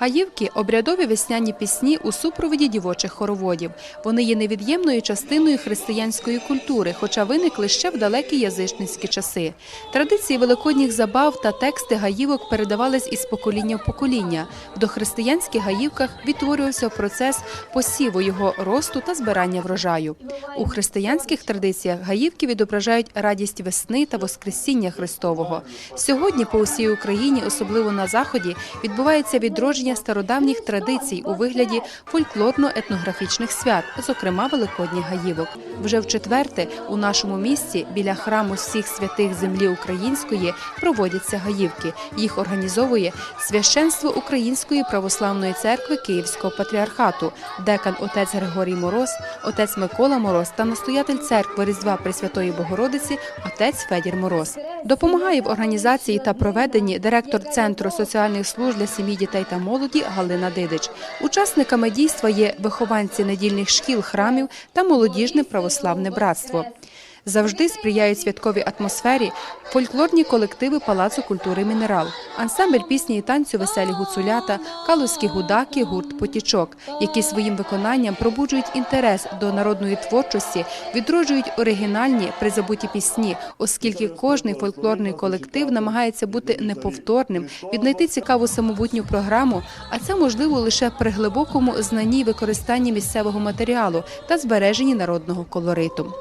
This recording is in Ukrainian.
Гаївки обрядові весняні пісні у супроводі дівочих хороводів. Вони є невід'ємною частиною християнської культури, хоча виникли ще в далекі язичницькі часи. Традиції великодніх забав та тексти гаївок передавались із покоління в покоління. В дохристиянських гаївках відтворювався процес посіву його росту та збирання врожаю. У християнських традиціях гаївки відображають радість весни та Воскресіння Христового. Сьогодні по усій Україні, особливо на заході, відбувається відродження стародавніх традицій у вигляді фольклорно-етнографічних свят, зокрема Великодніх гаївок. Вже в четверте у нашому місті біля храму всіх святих землі української проводяться гаївки. Їх організовує священство Української православної церкви Київського патріархату, декан отець Григорій Мороз, отець Микола Мороз та настоятель церкви Різдва Пресвятої Богородиці отець Федір Мороз. Допомагає в організації та проведенні директор Центру соціальних служб для сім'ї, дітей та молоді Галина Дидич. Учасниками дійства є вихованці недільних шкіл, храмів та молодіжне православне братство. Завжди сприяють святковій атмосфері фольклорні колективи Палацу культури Мінерал, ансамбль пісні і танцю Веселі гуцулята, калузькі гудаки, гурт Потічок, які своїм виконанням пробуджують інтерес до народної творчості, відроджують оригінальні призабуті пісні, оскільки кожний фольклорний колектив намагається бути неповторним, віднайти цікаву самобутню програму, а це можливо лише при глибокому знанні використанні місцевого матеріалу та збереженні народного колориту.